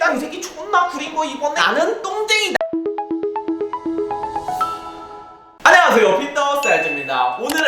딱이 새끼 존나 구린 거 입었네. 나는 똥쟁이 안녕하세요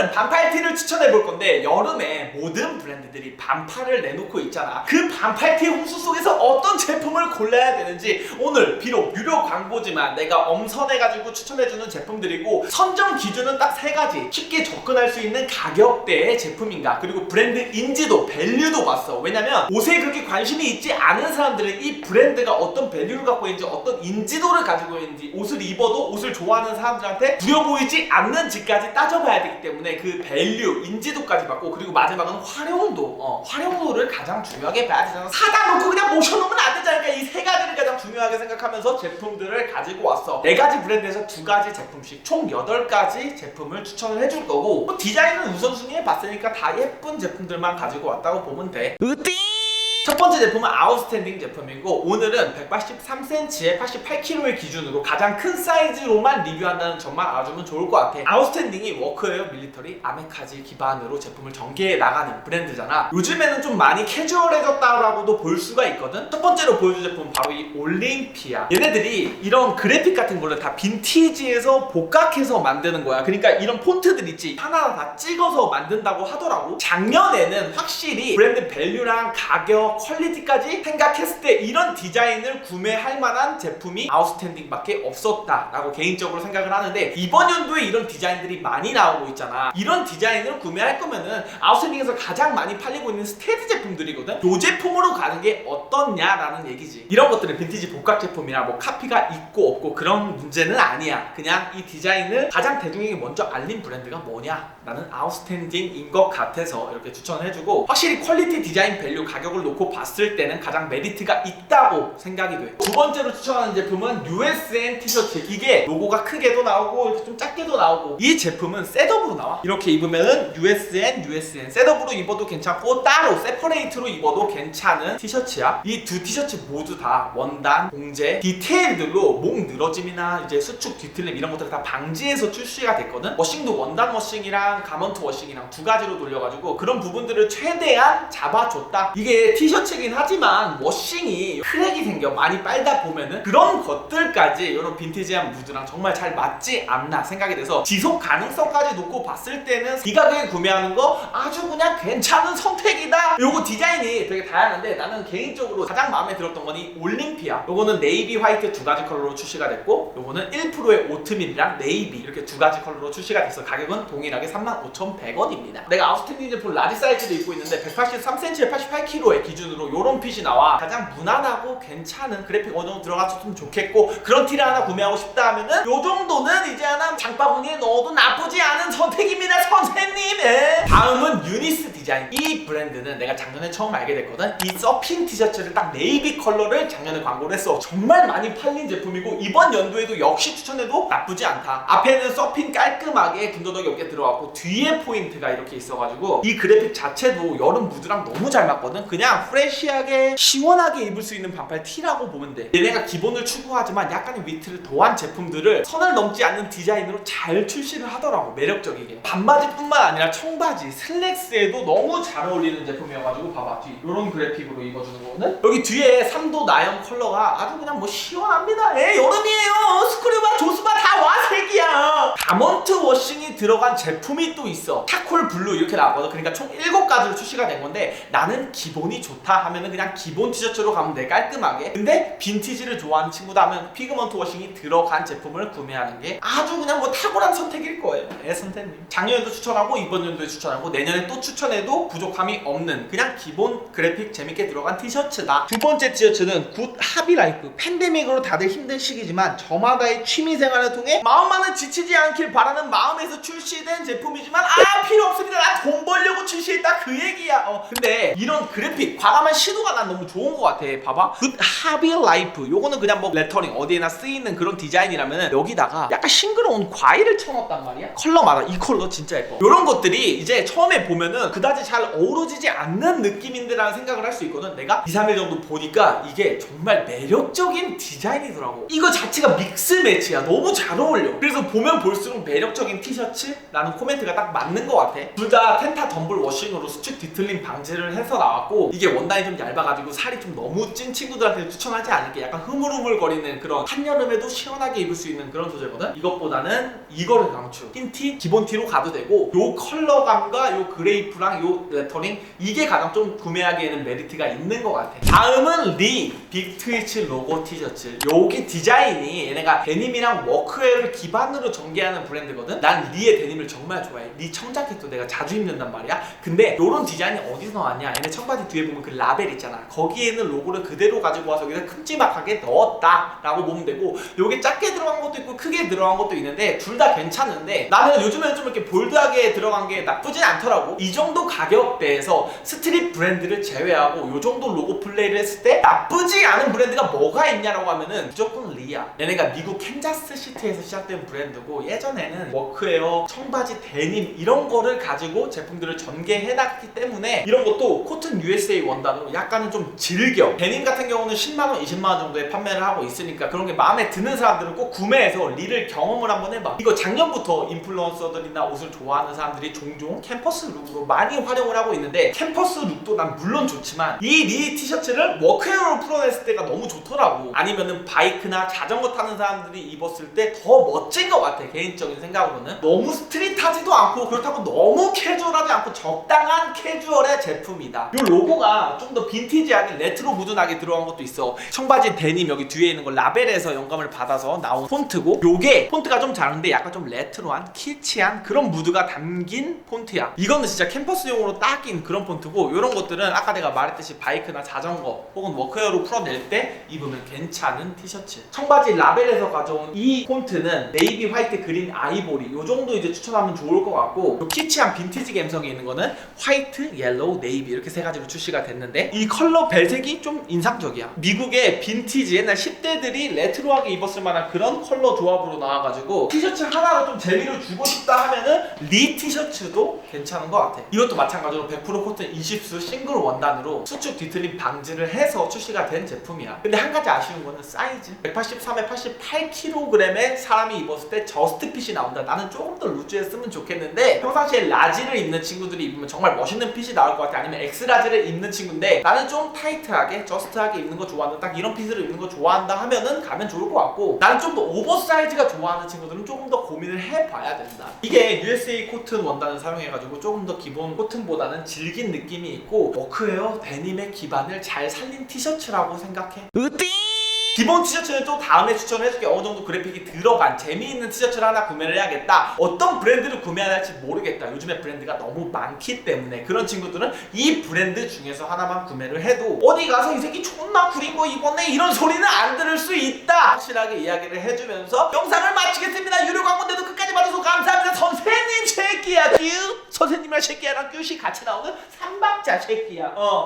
오늘은 반팔티를 추천해 볼 건데 여름에 모든 브랜드들이 반팔을 내놓고 있잖아. 그 반팔티 홍수 속에서 어떤 제품을 골라야 되는지 오늘 비록 유료 광고지만 내가 엄선해가지고 추천해주는 제품들이고 선정 기준은 딱 세 가지. 쉽게 접근할 수 있는 가격대의 제품인가 그리고 브랜드 인지도 밸류도 봤어. 왜냐면 옷에 그렇게 관심이 있지 않은 사람들은 이 브랜드가 어떤 밸류를 갖고 있는지 어떤 인지도를 가지고 있는지 옷을 입어도 옷을 좋아하는 사람들한테 부려 보이지 않는 지까지 따져봐야 되기 때문에 그 밸류 인지도까지 받고 그리고 마지막은 활용도 어, 활용도를 가장 중요하게 봐야 되잖아. 사다 놓고 그냥 모셔놓으면 안 되잖아. 그러니까 이 세 가지를 가장 중요하게 생각하면서 제품들을 가지고 왔어. 네 가지 브랜드에서 두 가지 제품씩 총 여덟 가지 제품을 추천을 해줄 거고 뭐 디자인은 우선순위에 봤으니까 다 예쁜 제품들만 가지고 왔다고 보면 돼. 으띠 첫 번째 제품은 아웃스탠딩 제품이고 오늘은 183cm에 88kg의 기준으로 가장 큰 사이즈로만 리뷰한다는 점만 알아주면 좋을 것 같아. 아웃스탠딩이 워크웨어 밀리터리 아메카지 기반으로 제품을 전개해 나가는 브랜드잖아. 요즘에는 좀 많이 캐주얼해졌다라고도 볼 수가 있거든. 첫 번째로 보여줄 제품은 바로 이 올림피아. 얘네들이 이런 그래픽 같은 거를 다 빈티지에서 복각해서 만드는 거야. 그러니까 이런 폰트들 있지. 하나하나 다 찍어서 만든다고 하더라고. 작년에는 확실히 브랜드 밸류랑 가격 퀄리티까지 생각했을 때 이런 디자인을 구매할 만한 제품이 아웃스탠딩밖에 없었다라고 개인적으로 생각을 하는데 이번 연도에 이런 디자인들이 많이 나오고 있잖아. 이런 디자인을 구매할 거면은 아웃스탠딩에서 가장 많이 팔리고 있는 스테디 제품들이거든. 요 제품으로 가는 게 어떻냐라는 얘기지. 이런 것들은 빈티지 복각 제품이나 뭐 카피가 있고 없고 그런 문제는 아니야. 그냥 이 디자인을 가장 대중에게 먼저 알린 브랜드가 뭐냐 나는 아웃스탠딩인 것 같아서 이렇게 추천을 해주고 확실히 퀄리티 디자인 밸류 가격을 놓고 봤을 때는 가장 메리트가 있다고 생각이 돼. 두 번째로 추천하는 제품은 USN 티셔츠. 이게 로고가 크게도 나오고 이렇게 좀 작게도 나오고 이 제품은 셋업으로 나와. 이렇게 입으면은 USN, USN 셋업으로 입어도 괜찮고 따로 세퍼레이트로 입어도 괜찮은 티셔츠야. 이 두 티셔츠 모두 다 원단, 봉제, 디테일들로 목 늘어짐이나 이제 수축 뒤틀림 이런 것들을 다 방지해서 출시가 됐거든. 워싱도 원단 워싱이랑 가먼트 워싱이랑 두 가지로 돌려가지고 그런 부분들을 최대한 잡아줬다. 이게 티 셔츠긴 하지만 워싱이 크랙이 생겨 많이 빨다 보면은 그런 것들까지 이런 빈티지한 무드랑 정말 잘 맞지 않나 생각이 돼서 지속 가능성까지 놓고 봤을 때는 이 가격에 구매하는 거 아주 그냥 괜찮은 선택이다. 요거 디자인이 되게 다양한데 나는 개인적으로 가장 마음에 들었던 건 이 올림피아. 요거는 네이비 화이트 두 가지 컬러로 출시가 됐고 요거는 1%의 오트밀이랑 네이비 이렇게 두 가지 컬러로 출시가 돼서 가격은 동일하게 35,100원입니다. 내가 아웃스탠딩 제품 라지 사이즈도 입고 있는데 183cm에 88kg의 기준 으로 요런 핏이 나와. 가장 무난하고 괜찮은 그래픽 어느 정도 들어갔으면 좋겠고 그런 티를 하나 구매하고 싶다 하면은 요 정도는 이제 하나 장바구니에 넣어도 나쁘지 않은 선택입니다 선생님. 예. 다음은 유니스 디자인. 이 브랜드는 내가 작년에 처음 알게 됐거든. 이 서핀 티셔츠를 딱 네이비 컬러를 작년에 광고를 했어. 정말 많이 팔린 제품이고 이번 연도에도 역시 추천해도 나쁘지 않다. 앞에는 서핀 깔끔하게 군더더기 없게 들어갔고 뒤에 포인트가 이렇게 있어가지고 이 그래픽 자체도 여름 무드랑 너무 잘 맞거든. 그냥 프레시하게 시원하게 입을 수 있는 반팔 티라고 보면 돼. 얘네가 기본을 추구하지만 약간의 위트를 더한 제품들을 선을 넘지 않는 디자인으로 잘 출시를 하더라고 매력적이게. 반바지뿐만 아니라 청바지 슬랙스에도 너무 잘 어울리는 제품이어가지고 봐봐. 뒤 이런 그래픽으로 입어주는 거는 여기 뒤에 3도 나염 컬러가 아주 그냥 뭐 시원합니다. 에 여름이에요. 스크류바 조스바 다 와색이야. 가먼트 워싱이 들어간 제품이 또 있어. 타콜 블루 이렇게 나왔거든. 그러니까 총 7가지로 출시가 된 건데 나는 기본이 좋다 하면은 그냥 기본 티셔츠로 가면 돼 깔끔하게. 근데 빈티지를 좋아하는 친구다 하면 피그먼트 워싱이 들어간 제품을 구매하는 게 아주 그냥 뭐 탁월한 선택일 거예요. 애 선택님. 작년에도 추천하고 이번 연도에 추천하고 내년에 또 추천해도 부족함이 없는 그냥 기본 그래픽 재밌게 들어간 티셔츠다. 두 번째 티셔츠는 굿 하비 라이프. 팬데믹으로 다들 힘든 시기지만 저마다의 취미생활을 통해 마음만은 지치지 않길 바라는 마음에서 출시된 제품이지만 아 필요 없습니다. 나 돈 벌려고 출시했다. 그 얘기야. 어 근데 이런 그래픽 과감한 시도가 난 너무 좋은 것 같아. 봐봐. 굿 하비라이프 요거는 그냥 뭐 레터링 어디에나 쓰이는 그런 디자인이라면 여기다가 약간 싱그러운 과일을 쳐놨단 말이야. 컬러마다 이 컬러 진짜 예뻐. 요런 것들이 이제 처음에 보면은 그다지 잘 어우러지지 않는 느낌인데라는 생각을 할 수 있거든. 내가 2, 3일 정도 보니까 이게 정말 매력적인 디자인이더라고. 이거 자체가 믹스 매치야. 너무 잘 어울려. 그래서 보면 볼수록 매력적인 티셔츠라는 코멘트 포인트가 딱 맞는 것 같아. 둘 다 텐타 덤블 워싱으로 수축 뒤틀림 방지를 해서 나왔고 이게 원단이 좀 얇아가지고 살이 좀 너무 찐 친구들한테 추천하지 않을게. 약간 흐물흐물거리는 그런 한여름에도 시원하게 입을 수 있는 그런 소재거든. 이것보다는 이거를 강추. 흰 티, 기본 티로 가도 되고 요 컬러감과 요 그레이프랑 요 레터링 이게 가장 좀 구매하기에는 메리트가 있는 것 같아. 다음은 리 빅트위치 로고 티셔츠. 요게 디자인이 얘네가 데님이랑 워크웨어를 기반으로 전개하는 브랜드거든. 난 리의 데님을 정말 좋아해. 리 청자켓도 내가 자주 입는단 말이야. 근데 요런 디자인이 어디서 나왔냐? 얘네 청바지 뒤에 보면 그 라벨 있잖아. 거기에는 로고를 그대로 가지고 와서 여기다 큼지막하게 넣었다라고 보면 되고 요게 작게 들어간 것도 있고 크게 들어간 것도 있는데 둘 다 괜찮은데 나는 요즘에는 좀 이렇게 볼드하게 들어간 게 나쁘진 않더라고. 이 정도 가격대에서 스트릿 브랜드를 제외하고 요 정도 로고 플레이를 했을 때 나쁘지 않은 브랜드가 뭐가 있냐라고 하면은 무조건 리야. 얘네가 미국 캔자스 시티에서 시작된 브랜드고 예전에는 워크웨어, 청바지, 데님 이런 거를 가지고 제품들을 전개해 놨기 때문에 이런 것도 코튼 USA 원단으로 약간은 좀 즐겨. 데님 같은 경우는 10만 원, 20만 원 정도에 판매를 하고 있으니까 그런 게 마음에 드는 사람들은 꼭 구매해서 리를 경험을 한번 해봐. 이거 작년부터 인플루언서들이나 옷을 좋아하는 사람들이 종종 캠퍼스 룩으로 많이 활용을 하고 있는데 캠퍼스 룩도 난 물론 좋지만 이 리 티셔츠를 워크웨어로 풀어냈을 때가 너무 좋더라고. 아니면은 바이크나 자전거 타는 사람들이 입었을 때 더 멋진 것 같아. 개인적인 생각으로는 너무 스트릿하지도 않고 그렇다고 너무 캐주얼하지 않고 적당한 캐주얼의 제품이다. 이 로고가 좀 더 빈티지하게 레트로 무드나게 들어간 것도 있어. 청바지 데님 여기 뒤에 있는 거 라벨에서 영감을 받아서 나온 폰트고 요게 폰트가 좀 다른데 약간 좀 레트로한 키치한 그런 무드가 담긴 폰트야. 이거는 진짜 캠퍼스용으로 딱인 그런 폰트고 이런 것들은 아까 내가 말했듯이 바이크나 자전거 혹은 워크웨어로 풀어낼 때 입으면 괜찮은 티셔츠. 청바지 라벨에서 가져온 이 폰트는 네이비, 화이트, 그린, 아이보리 요 정도 이제 추천하면 좋을 것 같고 요 키치한 빈티지 감성이 있는 거는 화이트, 옐로우, 네이비 이렇게 세 가지로 출시가 됐는데 이 컬러 벨색이 좀 인상적이야. 미국의 빈티지 옛날 10대들이 레트로하게 입었을 만한 그런 컬러 조합으로 나와가지고 티셔츠 하나로 좀 재미를 주고 싶다 하면은 리 티셔츠도 괜찮은 것 같아. 이것도 마찬가지로 100% 코튼 20수 싱글 원단으로 수축 뒤틀림 방지를 해서 출시가 된 제품이야. 근데 한 가지 아쉬운 거는 사이즈. 183에 88kg의 사람이 입었을 때 저스트 핏이 나온다. 나는 조금 더 루즈했으면 좋겠는데 평상시에 라지를 입는 친구들이 입으면 정말 멋있는 핏이 나올 것 같아. 아니면 엑스라지를 입는 친구 인데 나는 좀 타이트하게 저스트하게 입는 거 좋아한다. 딱 이런 핏을 입는 거 좋아한다 하면은 가면 좋을 것 같고 나는 좀 더 오버사이즈가 좋아하는 친구들은 조금 더 고민을 해봐야 된다. 이게 USA 코튼 원단을 사용해가지고 조금 더 기본 코튼보다는 질긴 느낌이 있고 워크웨어 데님의 기반을 잘 살린 티셔츠라고 생각해. 으띠! 기본 티셔츠는 또 다음에 추천해줄게. 어느 정도 그래픽이 들어간 재미있는 티셔츠를 하나 구매를 해야겠다. 어떤 브랜드를 구매해야 할지 모르겠다. 요즘에 브랜드가 너무 많기 때문에 그런 친구들은 이 브랜드 중에서 하나만 구매를 해도 어디 가서 이 새끼 존나 구린 거 입었네? 이런 소리는 안 들을 수 있다. 확실하게 이야기를 해주면서 영상을 마치겠습니다. 유료 광고인데도 끝까지 봐줘서 감사합니다. 선생님 새끼야. 큐 선생님이랑 새끼야랑 큐시 같이 나오는 삼박자 새끼야. 어